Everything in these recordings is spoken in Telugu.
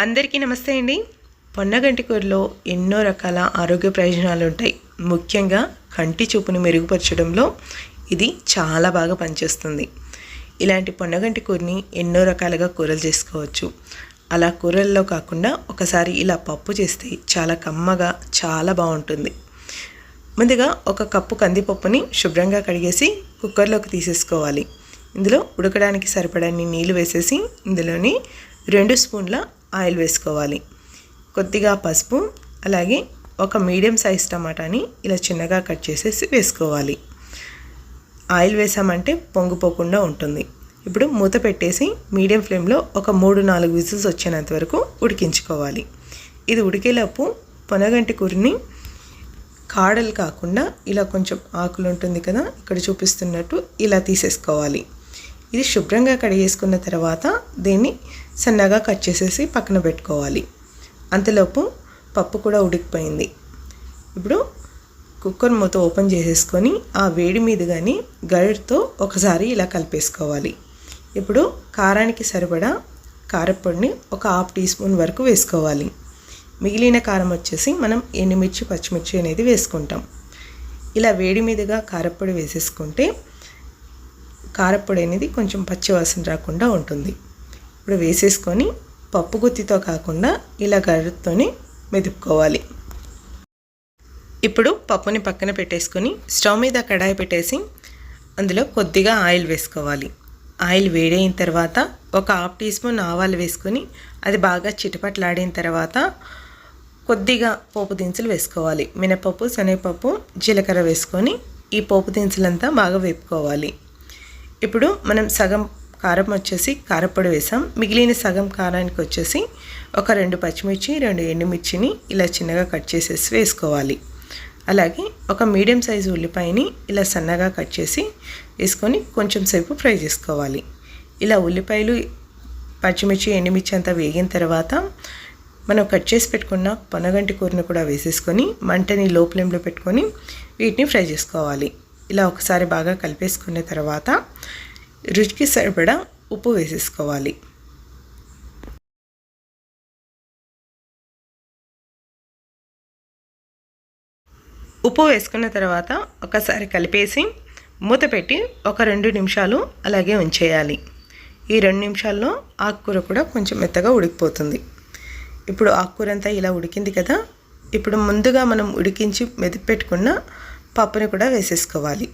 అందరికీ నమస్తే అండి. పొన్నగంటి కూరలో ఎన్నో రకాల ఆరోగ్య ప్రయోజనాలు ఉంటాయి. ముఖ్యంగా కంటి చూపును మెరుగుపరచడంలో ఇది చాలా బాగా పనిచేస్తుంది. ఇలాంటి పొన్నగంటి కూరని ఎన్నో రకాలుగా కూరలు చేసుకోవచ్చు. అలా కూరల్లో కాకుండా ఒకసారి ఇలా పప్పు చేస్తే చాలా కమ్మగా చాలా బాగుంటుంది. ముందుగా ఒక కప్పు కందిపప్పుని శుభ్రంగా కడిగేసి కుక్కర్లోకి తీసేసుకోవాలి. ఇందులో ఉడకడానికి సరిపడని నీళ్ళు వేసేసి ఇందులోని రెండు స్పూన్ల ఆయిల్ వేసుకోవాలి. కొద్దిగా పసుపు అలాగే ఒక మీడియం సైజ్ టమాటాని ఇలా చిన్నగా కట్ చేసేసి వేసుకోవాలి. ఆయిల్ వేసామంటే పొంగిపోకుండా ఉంటుంది. ఇప్పుడు మూత పెట్టేసి మీడియం ఫ్లేమ్లో ఒక మూడు నాలుగు విజిల్స్ వచ్చేంత వరకు ఉడికించుకోవాలి. ఇది ఉడికేలోపు పొనగంటి కూరని కాడలు కాకుండా ఇలా కొంచెం ఆకులు ఉంటుంది కదా ఇక్కడ చూపిస్తున్నట్టు ఇలా తీసేసుకోవాలి. ఇది శుభ్రంగా కడిగేసుకున్న తర్వాత దీన్ని సన్నగా కట్ చేసేసి పక్కన పెట్టుకోవాలి. అంతలోపు పప్పు కూడా ఉడికిపోయింది. ఇప్పుడు కుక్కర్ మూత ఓపెన్ చేసేసుకొని ఆ వేడి మీద కానీ గరిటతో ఒకసారి ఇలా కలిపేసుకోవాలి. ఇప్పుడు కారానికి సరిపడా కారపొడిని ఒక హాఫ్ టీ స్పూన్ వరకు వేసుకోవాలి. మిగిలిన కారం వచ్చేసి మనం ఎండుమిర్చి పచ్చిమిర్చి అనేది వేసుకుంటాం. ఇలా వేడి మీదుగా కారపొడి వేసేసుకుంటే కారపొడి అనేది కొంచెం పచ్చివాసన రాకుండా ఉంటుంది. ఇప్పుడు వేసేసుకొని పప్పు గుత్తితో కాకుండా ఇలా గరిటతోని మెదుపుకోవాలి. ఇప్పుడు పప్పుని పక్కన పెట్టేసుకొని స్టవ్ మీద కడాయి పెట్టేసి అందులో కొద్దిగా ఆయిల్ వేసుకోవాలి. ఆయిల్ వేడైన తర్వాత ఒక హాఫ్ టీ స్పూన్ ఆవాలు వేసుకొని అది బాగా చిటపట్లాడిన తర్వాత కొద్దిగా పోపు దినుసులు వేసుకోవాలి. మినపప్పు శనగపప్పు జీలకర్ర వేసుకొని ఈ పోపు దినుసులంతా బాగా వేపుకోవాలి. ఇప్పుడు మనం సగం కారం వచ్చేసి కారపొడి వేసాం. మిగిలిన సగం కారానికి వచ్చేసి ఒక రెండు పచ్చిమిర్చి రెండు ఎండుమిర్చిని ఇలా చిన్నగా కట్ చేసేసి వేసుకోవాలి. అలాగే ఒక మీడియం సైజు ఉల్లిపాయని ఇలా సన్నగా కట్ చేసి వేసుకొని కొంచెం సేపు ఫ్రై చేసుకోవాలి. ఇలా ఉల్లిపాయలు పచ్చిమిర్చి ఎండుమిర్చి అంతా వేగిన తర్వాత మనం కట్ చేసి పెట్టుకున్న పొనగంటి కూరను కూడా వేసేసుకొని మంటని లో ఫ్లేమ్లో పెట్టుకొని వీటిని ఫ్రై చేసుకోవాలి. ఇలా ఒకసారి బాగా కలిపేసుకున్న తర్వాత రుచికి సరిపడా ఉప్పు వేసేసుకోవాలి. ఉప్పు వేసుకున్న తర్వాత ఒకసారి కలిపేసి మూత పెట్టి ఒక రెండు నిమిషాలు అలాగే ఉంచేయాలి. ఈ రెండు నిమిషాల్లో ఆకుకూర కూడా కొంచెం మెత్తగా ఉడికిపోతుంది. ఇప్పుడు ఆకుకూర అంతా ఇలా ఉడికింది కదా ఇప్పుడు ముందుగా మనం ఉడికించి మెదిపి పెట్టుకున్న పప్పుని కూడా వేసేసుకోవాలి.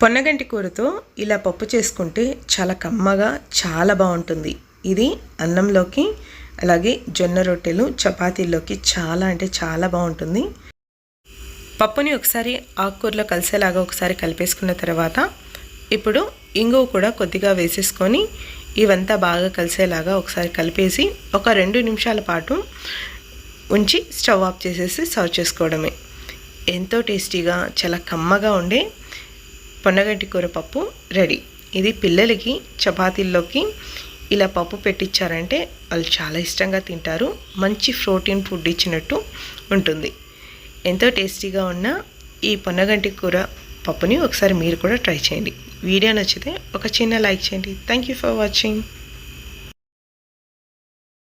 పొన్నగంటి కూరతో ఇలా పప్పు చేసుకుంటే చాలా కమ్మగా చాలా బాగుంటుంది. ఇది అన్నంలోకి అలాగే జొన్న రొట్టెలు చపాతీల్లోకి చాలా అంటే చాలా బాగుంటుంది. పప్పుని ఒకసారి ఆకుకూరలో కలిసేలాగా ఒకసారి కలిపేసుకున్న తర్వాత ఇప్పుడు ఇంగువ కూడా కొద్దిగా వేసేసుకొని ఇవంతా బాగా కలిసేలాగా ఒకసారి కలిపేసి ఒక రెండు నిమిషాల పాటు ఉంచి స్టవ్ ఆఫ్ చేసేసి సర్వ్ చేసుకోవడమే. ఎంతో టేస్టీగా చాలా కమ్మగా ఉండే పొన్నగడ్డి కూర పప్పు రెడీ. ఇది పిల్లలకి చపాతీల్లోకి ఇలా పప్పు పెట్టించారంటే వాళ్ళు చాలా ఇష్టంగా తింటారు. మంచి ప్రోటీన్ ఫుడ్ ఇచ్చినట్టు ఉంటుంది. ఎంతో టేస్టీగా ఉన్న ఈ పొన్నగంటి కూర పప్పుని ఒకసారి మీరు కూడా ట్రై చేయండి. వీడియో నచ్చితే ఒక చిన్న లైక్ చేయండి. Thank you for watching